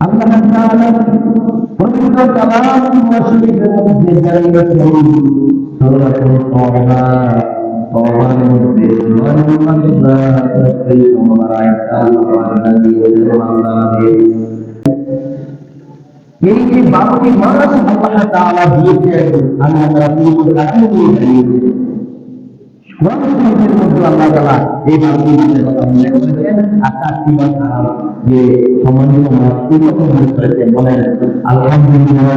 আল্লাহ তাআলা পবিত্র কালাম শরীফের মধ্যে জানিয়েছেন সূরাতুল তওবা তওবার মধ্যে নয় নম্বর তেইশ নম্বর আয়াত আল্লাহ জানিয়েছেন আল্লাহ এই যে বারোটি মাস আল্লাহ তাআলা দিয়েছেন আল্লাহ রাসূল কাছে শরীফের মধ্যে আল্লাহ তাআলা এই বারোটি কথা উল্লেখ করেছেন আর চারটি মাস আর যে সম্মানিত মাস এই কথা উল্লেখ করেছেন বলেন আলহামদুলিল্লাহ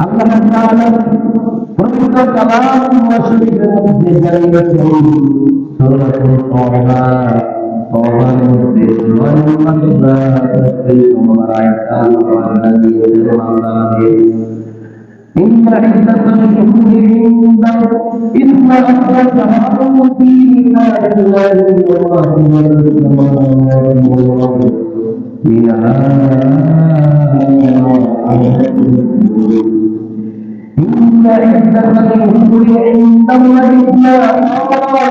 আল্লাহ তাআলা পবিত্র কালাম শরীফের মধ্যে জানিয়েছেন সূরাতুল তওবা তওবার মধ্যে নম্বর তেইশ নম্বর আয়াত আল্লাহ জানিয়েছেন আল্লাহ إن عدة الشهور عند إثنى عشر شهرا في كتاب الله والله والسماوات والأرض منها إن عدة الشهور عند الله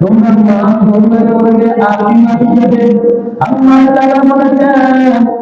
তোমরা মাছ করবে আরবি আল্লাহ তাআলা বলেছেন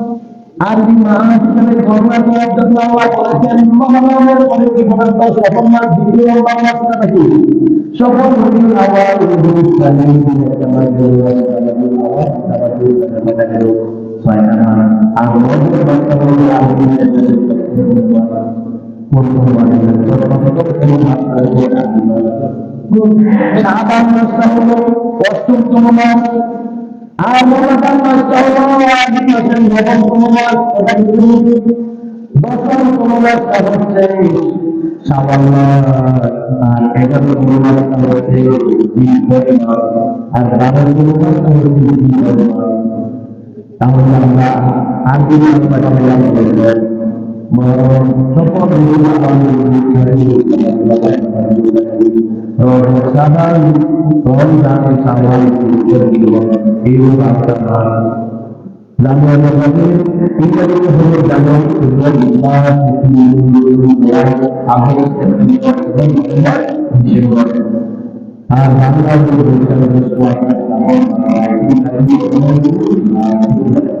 আরবি মাস হিসেবে গণনা করার একটা মাস আওয়াজ তারা ছয়টা মাস আর মধ্যে মাসটা হলো আরবি সাবান মাসটা হলো অষ্টমতম মাস আর রমাদান মাসটা হলো আরবি মাসের নবমতম মাস দশমতম মাসটা হচ্ছে শ্রাবণ মাস আর এগারোতম মাসটা হচ্ছে জিলহজ মাস আর বারোতম মাসটা হচ্ছে জিলহজ মাস তাহলে আমরা আরবি মাস পাঠালাম মরণ সকল সাধারণ রমজান সাধারণ এই আপনার জানুয়ারি হবে ইংরেজি হলো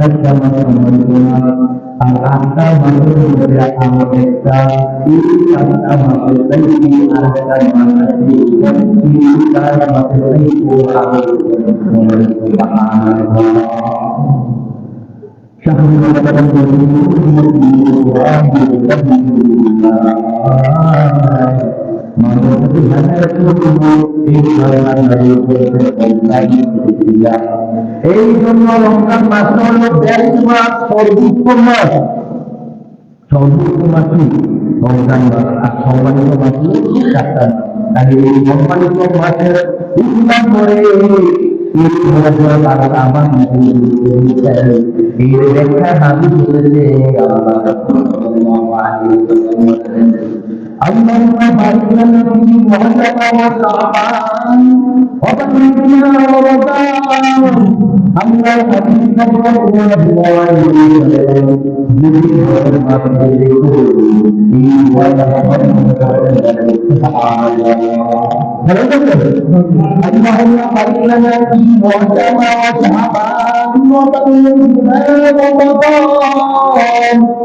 একটা মাস সম্মানিত মাস আর আটটা মাসের মধ্যে আমার একটা এই আটটা মাসের থেকে আরেকটা মাস আছে এই চার মাসের থেকে আরো شهر رمضان এই জন্য রমজান মাস হল ব্যাস মাস সর্বোচ্চ মাস সর্বোচ্চ মাস কি? রমজান মাস আর সম্মানিত মাস চারটা তাই এই সম্মানিত মাসের ইসলাম করে আমার এই ব্যাখ্যা দাবি করেছে اللهم بارك لنا فيه وهدنا وارحمنا وباركنا ورضانا أما الحديث فهو اللهم بارك لنا فيه وهدنا وارحمنا وبارك لنا وارضانا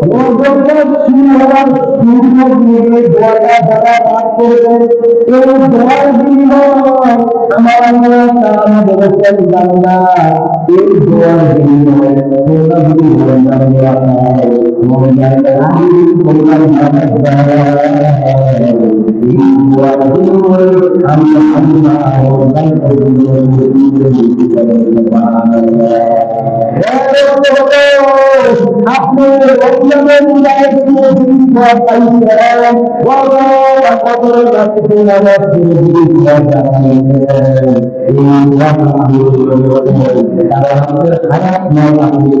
আমরা আমরা পুরো আমার আল্লাহ তাআলা বলেছেন বান্দা এই দোয়ার বিনিময়ে তোমরা যদি মন জানো আমি তোমরা এই দোয়ার বিনিময়ে আমি আল্লাহ আপনি রমজানের মুবারক পাইছেন ওয়া কবর রাখতে নামাজ পড়ে তারা আমাদের হায়াত নয় আপনি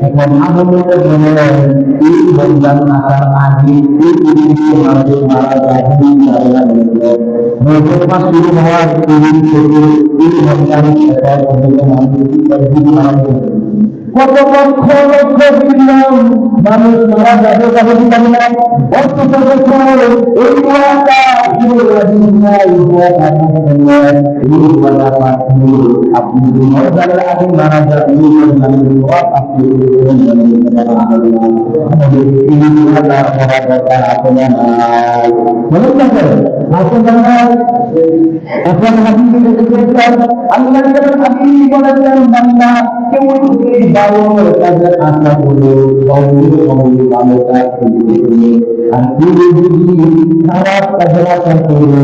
এখন আমাদের জন্য এই রমজান আসার আগে এই পৃথিবীতে মানুষ মারা যায় রমজান মাস শুরু হওয়ার দিন থেকে এই রমজান শেষ পর্যন্ত মানুষ কত লক্ষ আল্লাহ বলেছেন বান্দা কেউ যদি ভালো কাজের আশা করে অমূল্য অমূল্য ভালো কাজ করে আর কেউ যদি খারাপ কাজের আশা করে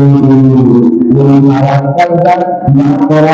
ওই খারাপ কাজটা না করা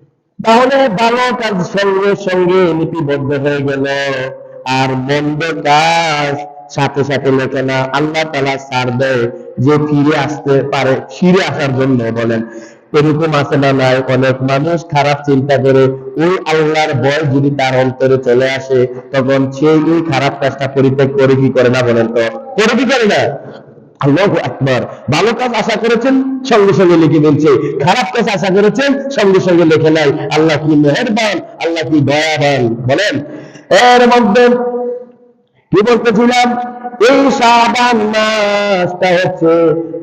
তাহলে ভালো কাজ সঙ্গে সঙ্গে লিপিবদ্ধ হয়ে গেল। আর মন্দ কাজ সাথে সাথে লেখে না, আল্লাহ তালা সার দেয় যে ফিরে আসতে পারে, ফিরে আসার জন্য বলেন। এরকম আছে না নাই? অনেক মানুষ খারাপ চিন্তা করে ওই আল্লাহর ভয় যদি তার অন্তরে চলে আসে, তখন সেই খারাপ কাজটা পরিত্যাগ করে কি করে না বলেন তো? করে কি করে না? আল্লাহ আকবার। ভালো কাজ আশা করেছেন, সঙ্গে সঙ্গে লিখে দিচ্ছে খারাপ কাজ আশা করেছেন, সঙ্গে সঙ্গে লিখে নাই। আল্লাহ কি মেহেরবান, আল্লাহ কি দয়াবান, বলেন। এর মধ্যে কি বলতেছিলাম? এই শাবান মাসটা হচ্ছে,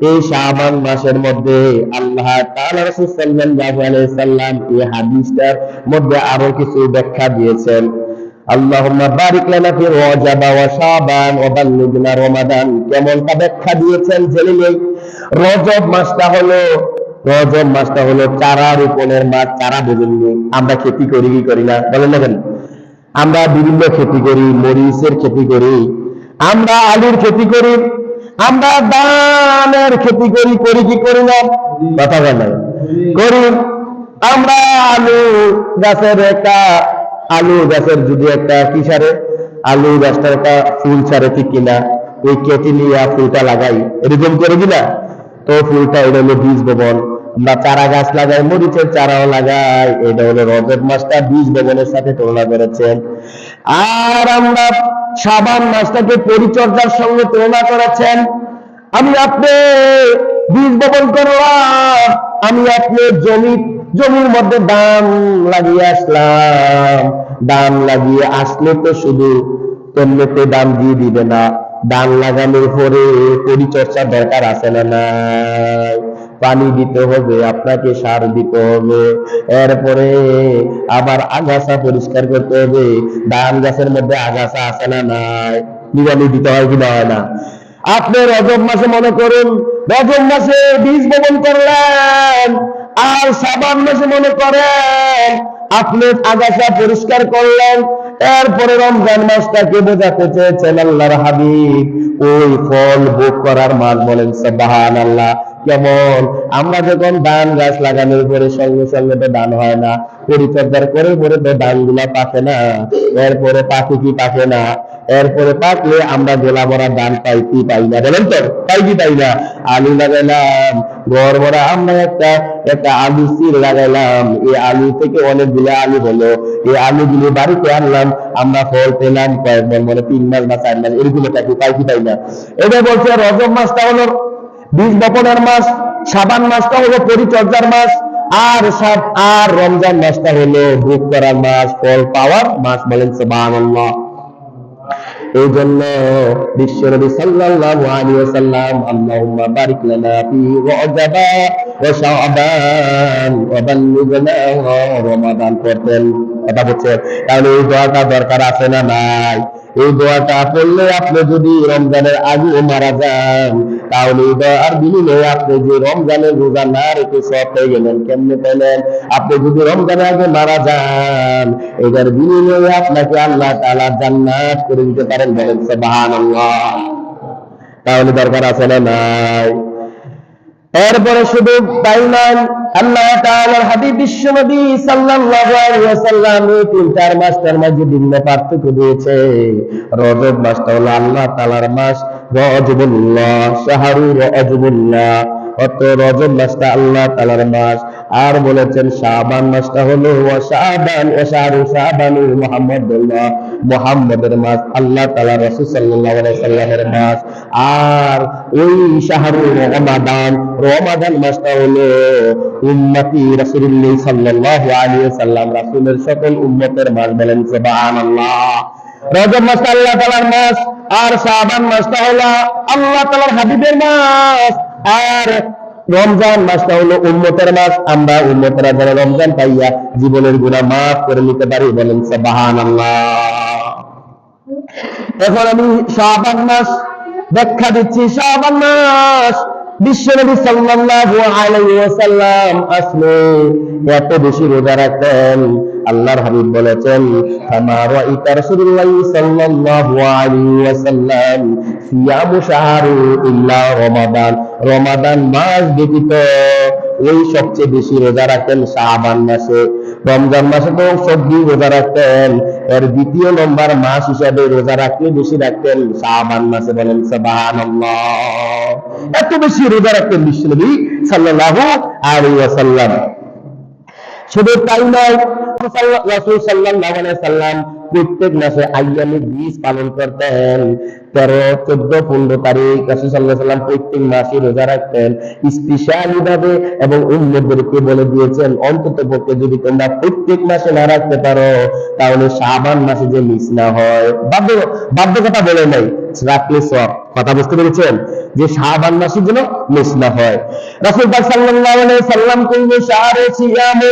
এই শাবান মাসের মধ্যে আল্লাহ তাআলা রাসূল সাল্লাল্লাহু আলাইহি সাল্লাম এই হাদিসটার মধ্যে আরও কিছু ব্যাখ্যা দিয়েছেন। আল্লাহুম্মা বারিক লানা ফি রজব ওয়া শাবান ওয়া বাল্লিগনা রমাদান। কেমনটা ব্যাখ্যা দিয়েছেন জেনে নেই রজব মাসটা হলো, রজব মাসটা হলো চারা রোপণের মাস, চারা বুঝেননি আমরা খেতি করি, কি করি না? বলেন না কেন? আমরা বিভিন্ন খেতি করি, মরিচের খেতি করি, আমরা আলুর খেতি করি, আমরা ধানের খেতি করি করি কি করি না? কথা বলে করি, আমরা আলু গাছের একটা আলু গাছের যদি একটা কি সারে? আলু গাছটার একটা ফুল ছাড়ে ঠিক কিনা? ওই কেটে নিয়ে ফুলটা লাগাই। এরকম করে কিনা তো ফুলটা এটা হলো বীজ বপন। আমরা চারা গাছ লাগাই, মরিচের চারাও লাগাই। এটা হলো রজব মাসটা বীজ বপনের সাথে তুলনা করেছেন। আর আমরা সাবান মাসটাকে পরিচর্যার সঙ্গে তুলনা করেছেন। আমি আপনি বীজ বপন করলাম। আমি আপনি জমি জমির মধ্যে দাম লাগিয়ে আসলাম। দাম লাগিয়ে আসলে তো শুধু তেমনিতে দাম দিয়ে দিবে না দান লাগানোর পরে পরিচর্যা দরকার আছে না নাই? পানি দিতে হবে, আপনাকে সার দিতে হবে, এরপরে আবার আগাছা পরিষ্কার করতে হবে, ধান গাছের মধ্যে আগাছা আছে না নাই? নিরানি দিতে হয় কি না হয় না? আপনি রজব মাসে মনে করুন, রজব মাসে বীজ বপন করলেন আর সাবান মাসে মনে করেন, আপনি আগাছা পরিষ্কার করলেন, এরপরে রমজান মাসটাকে বোঝাতে চেয়েছেন আল্লাহর হাবিব। ওই ফল ভোগ করার মাস বলেন সাবাহান আল্লাহ কেমন? আমরা যখন ধান গাছ লাগানোর পরে সঙ্গে সঙ্গে তো দান হয় না, পরিচর্যার করে পরে তো ধানগুলা পাকে না, এরপরে পাকে কি পাকে না, এরপরে পাকলে আমরা গোলা ভরা ধান পাই কি পাই না, বলেন তো, পাই কি পাই না? আলু লাগাইলাম ঘর ভরা আমরা একটা একটা আলু সিল লাগাইলাম, এই আলু থেকে অনেকগুলো আলু হলো, এই আলুগুলো বাড়িতে আনলাম, আমরা ফল পেলাম কয়েক মন তিন মাস বা চার মাস, এরকম থাকি পাই কি পাই না? এটা বলছে রজব মাসটা হলো বীজ বপনের মাস, সাবান মাসটা হলো পরিচর্যার মাস, আর সাত আর রমজান মাসটা হলো ভোগ করার মাস, ফল পাওয়ার মাস বলেন সুবহানাল্লাহ। এই জন্য সাল্লাল্লাহু আলাইহি ওয়াসাল্লাম আল্লাহুম্মা বারিক লানা ফি ওয়া শাবান ওয়া বাল্লিগনা রমাদান বলছে তাহলে এই দোয়াটা দরকার আছে না নাই? এই দোয়াটা পড়লে আপনি যদি রমজানের আগে মারা যান, তাহলে এই দোয়ার বিনিময়ে আপনি যে রমজানের রোজা না রেখে সব পেয়ে গেলেন, কেমনে পেলেন? আপনি যদি রমজানের আগে মারা যান, এটার বিনিময়ে আপনাকে আল্লাহ তাআলা জান্নাত করে দিতে পারেন বলেন সুবহানাল্লাহ। তাহলে দরকার আছে না নাই? এরপরে শুধু তাই নয় আল্লাহ তাআলার হাবিব বিশ্বনবী সাল্লাল্লাহু আলাইহি ওয়াসাল্লাম এই তিন চার মাসটার মাঝে ভিন্ন পার্থক্য দিয়েছে। রজব মাসটা হলো আল্লাহ তাআলার মাস, রজবুল্লাহ শাহরু রজবুল্লাহ। অত রজব মাসটা আল্লাহ তাআলার মাস। আর বলেছেন, শাবান মাসটা হলো ওয়া শাহরু শাবানু মুহাম্মাদুল্লাহ। মুহাম্মাদের মাস, আল্লাহ তাআলা রাসূল আলাইহি সাল্লামের মাস। আর ওই শাহরু রমাদান রমাদান মাসটা হলো উম্মতি রাসূলুল্লাহ সাল্লাল্লাহু আলাইহি সাল্লাম রাসূলের সকল উম্মতের মাস বলেন, সুবহানাল্লাহ। রজব মাস আল্লাহ তাআলার মাস, আর শাবান মাসটা হলো আল্লাহ তাআলার হাবিবের মাস। আর রমজান মাসটা হলো উন্মতের মাস, আমরা উম্মতেরা যারা রমজান পাইয়া জীবনের গুণা মাফ করে নিতে পারি বলেন আল্লাহ এখন আমি শাহবান মাস ব্যাখ্যা দিচ্ছি শাহবান মাস। এত বেশি রোজা রাখতেন। আল্লাহর হাবিব বলেছেন রমাদান। রমাদান মাস ব্যতীত ওই সবচেয়ে বেশি রোজা রাখতেন শাবান মাসে। রমজান মাসে তো সবজি রোজা রাখতেন। এর দ্বিতীয় নম্বর মাস হিসাবে রোজা রাখলে বেশি রাখতেন। সাহাবান মাসে বলেন, সুবহানাল্লাহ। এত বেশি রোজা রাখতেন বিশ্বনবী সাল্লাল্লাহু আলাইহি ওয়াসাল্লাম। শুধু তাই নয়, রাসূল সাল্লাল্লাহু আলাইহি সাল্লাম প্রত্যেক মাসে আইয়ামে বীজ পালন করতেন। তেরো, চোদ্দ, পনেরো তারিখ সাল্লাম প্রত্যেক মাসে রোজা রাখতেন। স্পেশালি ভাবে এবং উম্মতদেরকে বলে দিয়েছেন, অন্তত পক্ষে যদি তোমরা প্রত্যেক মাসে না রাখতে পারো, তাহলে শাবান মাসে যে মিস না হয়। বাধ্য বাধ্যকতা বলে নাই, রাখলে সব কথা বুঝতে পেরেছেন? যে শাবান মাসের জন্য মিস না হয়। রাসূল আলাইহি সাল্লাম কুল্লু শাহরে সিয়ামে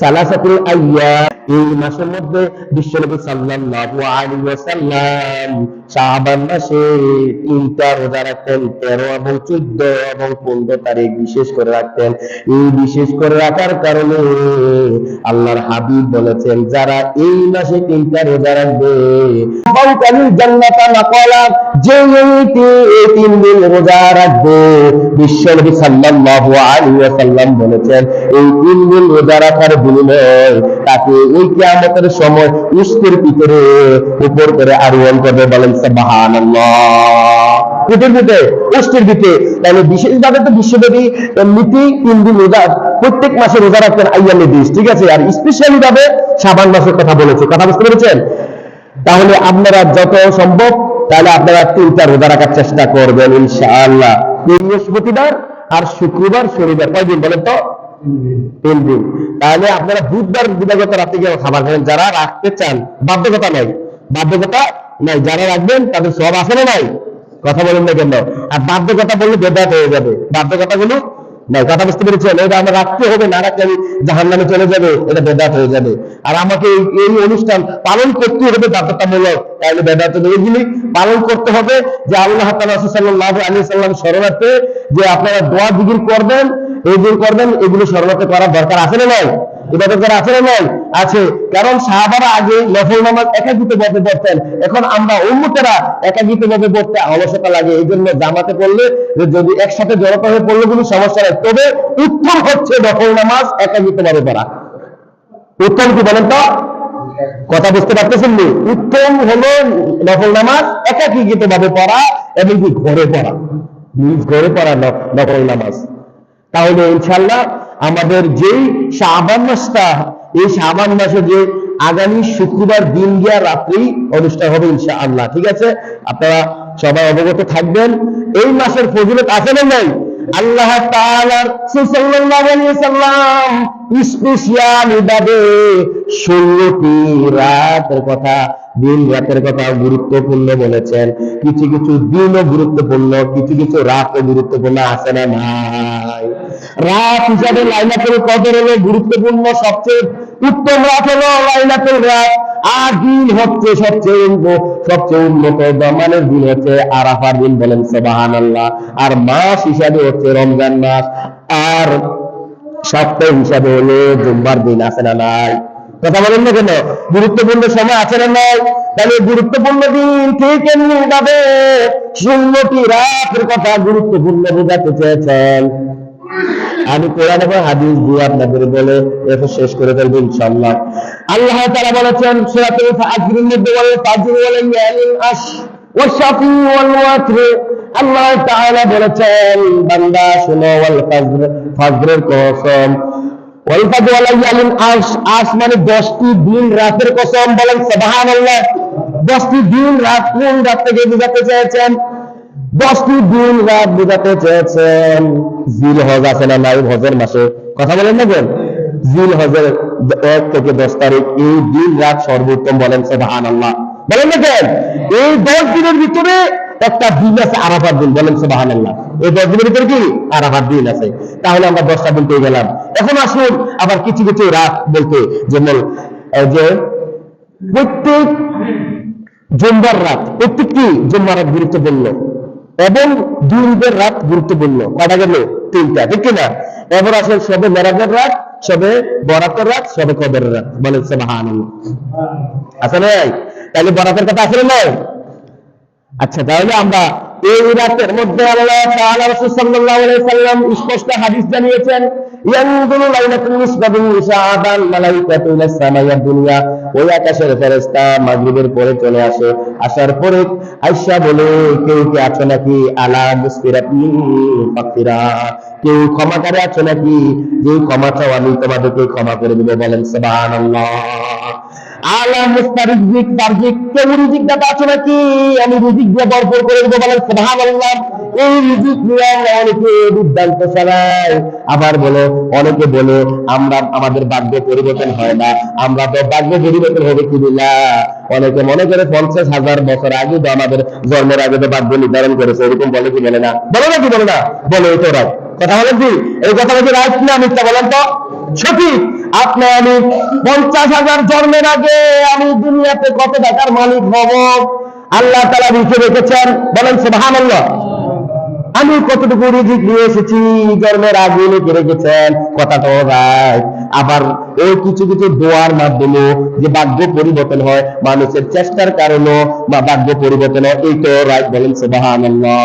সালাসাতুল আইয়াম। এই মাসের মধ্যে বিশ্বনবী সাল্লাল্লাহু আলাইহি ওয়াসাল্লাম শাবান মাসে তিনটা রোজা রাখতেন, তেরো এবং চোদ্দ এবং পনেরো তারিখ বিশেষ করে রাখতেন। এই বিশেষ করে রাখার কারণে আল্লাহর হাবিব বলেছেন, যারা এই মাসে তিনটা রোজা রাখবে যে তিন দিন রোজা রাখবে, বিশ্বনবী সাল্লাল্লাহু আলাইহি ওয়াসাল্লাম বলেছেন, এই তিন দিন রোজা রাখার বিনিময়ে তাকে এই কিয়ামতের সময় উস্তের ভিতরে উপর করে আরোহণ করবে, বলেন পিঠের তাহলে বিশেষভাবে তো বিশ্বব্যাপী তিন দিন রোজা, প্রত্যেক মাসে রোজা রাখতেন আইয়ামে দিস ঠিক আছে? আর স্পেশালি ভাবে শাবান মাসের কথা বলেছে। কথা বুঝতে পেরেছেন? তাহলে আপনারা যত সম্ভব, তাহলে আপনারা তিনটা রোজা রাখার চেষ্টা করবেন, ইনশাআল্লাহ। বৃহস্পতিবার আর শুক্রবার শনিবার। কয়দিন বলেন তো? তাহলে আপনারা বুধবার দিবাগত রাতে গিয়ে খাবার খাবেন। যারা রাখতে চান, বাধ্যকতা নাই। বাধ্যকতা নাই। যারা রাখবেন, তাদের সব আছে না নাই। কথা বলেন না কেন? আর বাধ্যকতা বললে বেদাত হয়ে যাবে। বাধ্যকতা গুলো নাই। কথা বুঝতে পেরেছেন? এটা আমার রাখতে হবে, না রাখলে আমি জাহান নামে চলে যাবে। এটা বেদাত হয়ে যাবে। আর আমাকে এই- অনুষ্ঠান পালন করতে হবে বাধ্যতামূলক। তাহলে বেদাত এগুলি পালন করতে হবে যে আল্লাহ তাআলা সাল্লাল্লাহু আলাইহি সাল্লাম শরণার্থে যে আপনারা দোয়া জিকির করবেন এই দিন করবেন, এগুলো শরণার্থে করার দরকার আছে না নাই? ইবাদত করা আছে না আছে। কারণ সাহাবারা আগে নফল নামাজ ভাবে পড়তেন। এখন আমরা ভাবে পড়তে লাগে। এই জন্য জামাতে পড়লে যদি একসাথে পড়লে কোনো সমস্যা তবে উত্তম হচ্ছে নফল নামাজ ভাবে পড়া। উত্তম কি বলেন তো? কথা বুঝতে পারতেছেন নি? উত্তম হলো নফল নামাজ একাকিত ভাবে পড়া এবং কি ঘরে পড়া। নিজ ঘরে পড়া ন- নফল নামাজ। তাহলে ইনশাল্লাহ আমাদের যেই শাহবান মাসটা, এই শাহবান মাসে যে আগামী শুক্রবার দিন গিয়া রাত্রি অনুষ্ঠান হবে ইনশা আল্লাহ ঠিক আছে? আপনারা সবাই অবগত থাকবেন। এই মাসের ফজিলত আছে না নাই? আল্লাহ তাআলার সাল্লাল্লাহু আলাইহি সাল্লাম স্পেশাল ভাবে 16টি রাতের কথা, দিন রাতের কথা গুরুত্বপূর্ণ বলেছেন। কিছু কিছু দিনও গুরুত্বপূর্ণ, কিছু কিছু রাতও গুরুত্বপূর্ণ, আছে না নাই? রাত হিসাবে লাইলাতুল কদর হলো গুরুত্বপূর্ণ, সবচেয়ে উত্তম রাত হলো লাইলাতুল রাত। আর দিন হচ্ছে সবচেয়ে সবচেয়ে উন্নত মানের দিন হচ্ছে আরাফার দিন বলেন, সুবহানাল্লাহ। আর মাস হিসাবে হচ্ছে রমজান মাস। আর সপ্তাহ হিসাবে হলো জুম্মার দিন, আছে না নাই? কথা বলেন না কেন? গুরুত্বপূর্ণ সময় আছে না নাই? তাহলে গুরুত্বপূর্ণ দিন ঠিক এমনি ভাবে ষোলোটি রাতের কথা গুরুত্বপূর্ণ বোঝাতে চেয়েছেন। আমি কোরআন এবং হাদিস দিয়ে আপনাদের বলে এরপর শেষ করে ফেলব ইনশাআল্লাহ। আল্লাহ তারা বলেছেন, সূরাতুল ফাজরের মধ্যে বলে ফাজর বলে ইয়ালিল আশ মানে 10টি দিন রাতের কসম বলেন, সুবহানাল্লাহ। 10টি দিন রাত কোন রাত থেকে বুঝাতে চেয়েছেন? দশটি দিন রাত চেয়েছেন। জিল হজ আছে মাসে? কথা বলেন না কেন? জিল হজের এক থেকে দশ তারিখ, এই দিন রাত সর্বোত্তম বলেন সোহান আল্লাহ বলেন না কেন? এই দশ দিনের ভিতরে একটা দিন আছে আরাফার দিন, বলেন সোহান আল্লাহ এই দশ দিনের ভিতরে কি? আরাফার দিন আছে। তাহলে আমরা দশটা দিন পেয়ে গেলাম। এখন আসুন আবার কিছু কিছু রাত বলতে, যেমন যে প্রত্যেক জুম্বার রাত প্রত্যেকটি জুম্বার রাত গুরুত্বপূর্ণ। এবং দুই ঈদের রাত গুরুত্বপূর্ণ। কটা গেল? তিনটা, ঠিক কিনা? এবার আসলে সবে মেরাজের রাত, সবে বরাতের রাত, সবে কদরের রাত, বলেন সুবহানাল্লাহ। আছে নাই? তাহলে বরাতের কথা আছে না নাই? আচ্ছা তাহলে আমরা এই রাতের মধ্যে স্পষ্ট হাদিস জানিয়েছেন পরে চলে আসে। আসার পরে আয়েশা বলে, কেউ কি আছো নাকি? আলা কেউ ক্ষমা করে আছো নাকি? যে ক্ষমা চাও আমি তোমাদেরকে ক্ষমা করে দেবো, বলেন সুবহানাল্লাহ। আবার বলো, অনেকে বলে, আমরা, আমাদের ভাগ্য পরিবর্তন হয় না। আমরা তো ভাগ্য পরিবর্তন হবে কি দিলা অনেকে মনে করে পঞ্চাশ হাজার বছর আগে তো আমাদের জন্মের আগে তো ভাগ্য নির্ধারণ করেছে, এরকম বলে কি বলে না? বলো না কি বলে না? বলো তো কথা বলেন কি? এই কথা বলছি রাইট না মিথ্যা বলেন তো? সঠিক। আপনি আমি পঞ্চাশ হাজার জন্মের আগে আমি দুনিয়াতে কত টাকার মালিক হব? আল্লাহ তালা লিখে রেখেছেন। বলেন সুবহানাল্লাহ। আমি কতটুকু রিজিক নিয়ে এসেছি? জন্মের আগে লিখে রেখেছেন। কথাটা রাইট আবার ওই কিছু কিছু দোয়ার মাধ্যমে যে ভাগ্য পরিবর্তন হয়, মানুষের চেষ্টার কারণে বা ভাগ্য পরিবর্তন হয়, এই তো রাইট বলেন সুবহানাল্লাহ।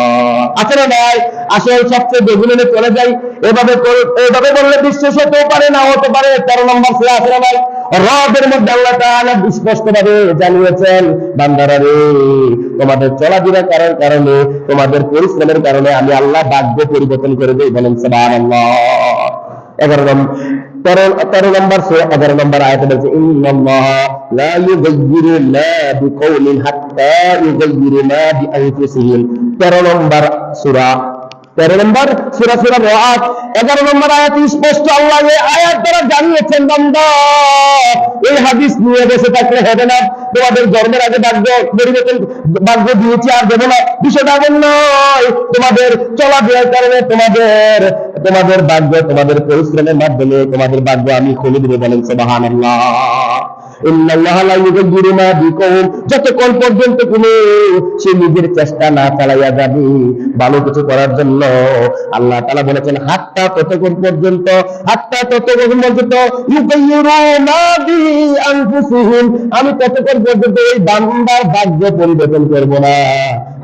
আছে না ভাই, আসলে সবচেয়ে বেগুনে চলে যাই। এভাবে এভাবে বললে বিশ্বাস হতেও পারে না হতে পারে। তেরো নম্বর আছে না ভাই? রবের মধ্যে আল্লাহ তাআলা স্পষ্ট ভাবে জানিয়েছেন, বান্দারা রে, তোমাদের চলাফেরা করার কারণে, তোমাদের পরিশ্রমের কারণে আমি আল্লাহ ভাগ্য পরিবর্তন করে দেই বলেন সুবহানাল্লাহ। এগারো নম্বর তেরো নম্বর এগারো নম্বর আয়াতে বলছে তেরো নম্বর সূরা তেরো নম্বর সুরা সুরা রাত এগারো নম্বর আয়াত স্পষ্ট আল্লাহ এই আয়াত দ্বারা জানিয়েছেন, বান্দা, এই হাদিস নিয়ে বসে থাকলে হবে না। তোমাদের জন্মের আগে ভাগ্য পরিবর্তন, ভাগ্য দিয়েছি আর দেবো না। বিষয়টা এমন নয়, তোমাদের চলাফেরার কারণে তোমাদের তোমাদের ভাগ্য তোমাদের পরিশ্রমের মাধ্যমে, তোমাদের ভাগ্য আমি খুলে দেবো বলেন, সুবহানাল্লাহ। ইন্নাল্লাহ যতক্ষণ পর্যন্ত তুমি সে নিজের চেষ্টা না চালাইয়া যাবে, ভালো কিছু করার জন্য আল্লাহ তাআলা বলেছেন, হাত্তা ততক্ষণ পর্যন্ত, হাত্তা ততক্ষণ পর্যন্ত আমি ততক্ষণ পর্যন্ত এই বান্দার ভাগ্য পরিবর্তন করব না।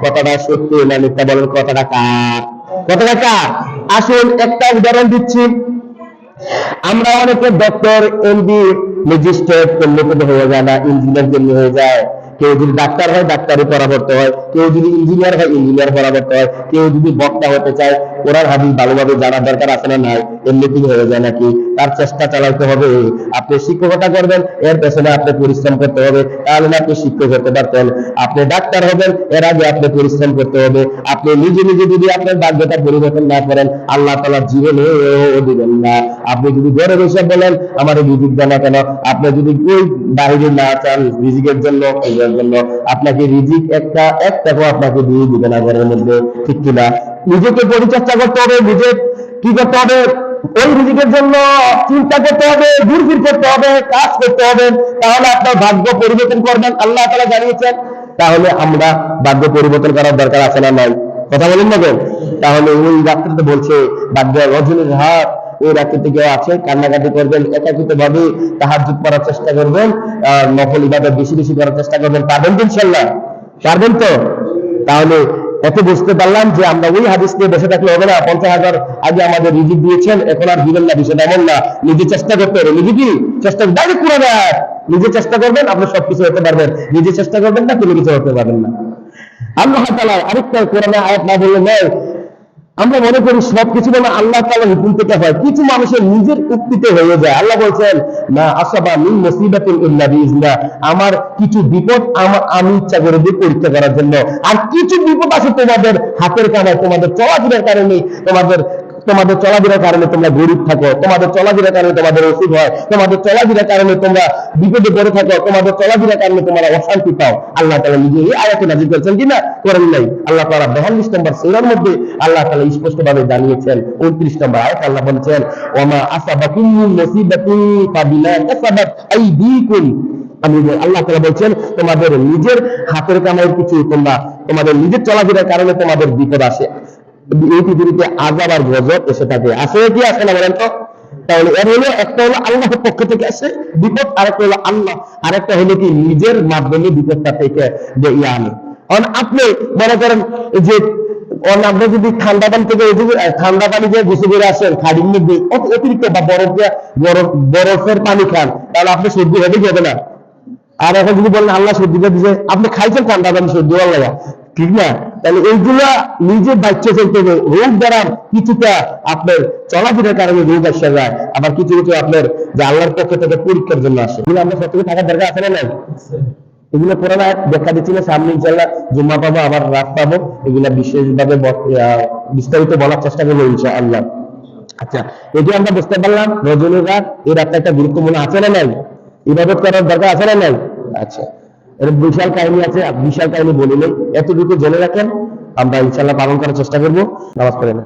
কথাটা সত্যি না মিথ্যা বলেন, কথাটা কার? কথাটা কার? আসুন একটা উদাহরণ দিচ্ছি। আমরা অনেকে ডক্টর এমবি ম্যাজিস্ট্রেট কেমনি হয়ে যায় না ইঞ্জিনিয়ার কেমনি হয়ে যায় কেউ যদি ডাক্তার হয় ডাক্তারি পরামর্শ হয়। কেউ যদি ইঞ্জিনিয়ার হয় ইঞ্জিনিয়ার পরামর্শ হয়। কেউ যদি বক্তা হতে চায় ওনার হাদিস ভালোভাবে জানার দরকার আছে না নাই? এমনিতেই হয়ে যায় নাকি? তার চেষ্টা চালাতে হবে। আপনি শিক্ষকতা করবেন, এর পেছনে আপনি পরিশ্রম করতে হবে। তাহলে আপনি শিক্ষক হতে পারতেন। আপনি ডাক্তার হবেন, এর আগে আপনি পরিশ্রম করতে হবে। আপনি নিজে নিজে যদি আপনার ভাগ্যটা পরিবর্তন না করেন, আল্লাহ তালা জীবনেও দিবেন না। আপনি যদি ঘরে বসে বলেন, আমার রিজিক দেন কেন? আপনি যদি ওই বাইরে না চান রিজিকের জন্য জন্য, আপনাকে রিজিক একটা, এক টাকাও আপনাকে দিয়ে দিবে না ঘরের মধ্যে। ঠিক কিনা? নিজেকে পরিচর্যা করতে হবে, নিজে কি করতে হবে? ওই রিজিকের জন্য চিন্তা করতে হবে দূরবীর করতে হবে, কাজ করতে হবে। তাহলে আপনার ভাগ্য পরিবর্তন করবেন, আল্লাহ তালা জানিয়েছেন। তাহলে আমরা ভাগ্য পরিবর্তন করার দরকার আছে না নাই? কথা বলেন না তাহলে ওই রাত্রিতে বলছে ভাগ্য রজনীর হাত ওই রাত্রিতে কেউ আছে, কান্নাকাটি করবেন একাকিত ভাবে তাহার করার চেষ্টা করবেন নকল ইবাদত বেশি বেশি করার চেষ্টা করবেন। পারবেন তো ইনশাল্লাহ পারবেন তো? তাহলে এত বুঝতে পারলাম যে আমরা ওই হাদিস নিয়ে বসে থাকলে হবে না। পঞ্চাশ হাজার আগে আমাদের রিজিক দিয়েছেন, এখন আর দিবেন না, বিষয়টা এমন না। নিজে চেষ্টা করতে হবে। নিজে কি? চেষ্টা ডাইরেক্ট করে দেয় নিজে চেষ্টা করবেন, আপনি সবকিছু হতে পারবেন। নিজে চেষ্টা করবেন না, কোনো কিছু হতে পারবেন না। আল্লাহ তালা আরেকটা কোরআনে আয়াত না বললে নয় আমরা মনে করি সবকিছু মানে আল্লাহ তালা হুকুম থেকে হয়। কিছু মানুষের নিজের উক্তিতে হয়ে যায়। আল্লাহ বলছেন না আসাবা মিন মুসিবাতিন আমার কিছু বিপদ আমার আমি ইচ্ছা করে দিয়ে পরীক্ষা করার জন্য। আর কিছু বিপদ আছে তোমাদের হাতের কামায় তোমাদের চলাফেরার কারণে তোমাদের তোমাদের চলাফেরার কারণে তোমরা গরিব থাকো, তোমাদের চলাফেরার কারণে তোমাদের অসুখ হয়, তোমাদের চলাফেরার কারণে তোমরা বিপদে পড়ে থাকো, তোমাদের চলাফেরার কারণে তোমরা অশান্তি পাও। আল্লাহ তালা নিজে এই আয়াতে নাজির করেছেন কিনা? করেন নাই। আল্লাহ তালা বহাল্লিশ নম্বর সুরার মধ্যে আল্লাহ তালা স্পষ্ট ভাবে জানিয়েছেন, উনত্রিশ নম্বর আয়াত আল্লাহ বলছেন, ওমা আসাবাকুম মুসিবাতিন ফাবিমা কাসাবাত আইদিকুম। আমি আল্লাহ তাআলা বলছেন, তোমাদের নিজের হাতের কামাইয়ের কিছু তোমরা, তোমাদের নিজের চলাফেরার কারণে তোমাদের বিপদ আসে। এই পৃথিবীতে আজাব আর গজব এসে থাকে। কি আসে না বলেন তো? তাহলে এর হলো, একটা হলো আল্লাহর পক্ষ থেকে আসে বিপদ, আরেকটা হলো আল্লাহ। আরেকটা হলো কি, নিজের মাধ্যমে বিপদটা থেকে যে ইয়ে আনে আপনি মনে করেন যে আপনি যদি ঠান্ডা পানি থেকে ঠান্ডা পানি দিয়ে গোসল করে আসেন খাড়ির মধ্যে অতিরিক্ত বা বরফ দিয়ে, বরফ, বরফের পানি খান, তাহলে আপনি সর্দি হবে হবে না। আর এখন যদি বলেন, আল্লাহ সর্দিটা দিছে, আপনি খাইছেন ঠান্ডা পানি, সর্দি লাগা। ঠিক না? তাহলে এইগুলা নিজে বাচ্চা চলতে হবে। রোগ দ্বারা কিছুটা আপনার চলাফেরার কারণে রোগ আসে যায় আবার কিছু কিছু আপনার যে আল্লাহর পক্ষ থেকে পরীক্ষার জন্য আসে। এগুলো আমরা সত্যি থাকার দরকার আছে না নাই? এগুলো আয়াত দেখা দিচ্ছি না, সামনে ইনশাল্লাহ জুম্মা পাবো, আবার রাত পাবো। এগুলা বিশেষভাবে বিস্তারিত বলার চেষ্টা করব ইনশাআল্লাহ। আচ্ছা এটি আমরা বুঝতে পারলাম রজনীর রাত এই রাতটা একটা গুরুত্বপূর্ণ আছে না নাই? ইবাদত করার দরকার আছে না নাই? আচ্ছা। বিশাল কাহিনী আছে বিশাল কাহিনী বলি নেই। এতটুকু জেনে রাখেন, আমরা ইনশাল্লাহ পালন করার চেষ্টা করব। নামাজ পড়ে না।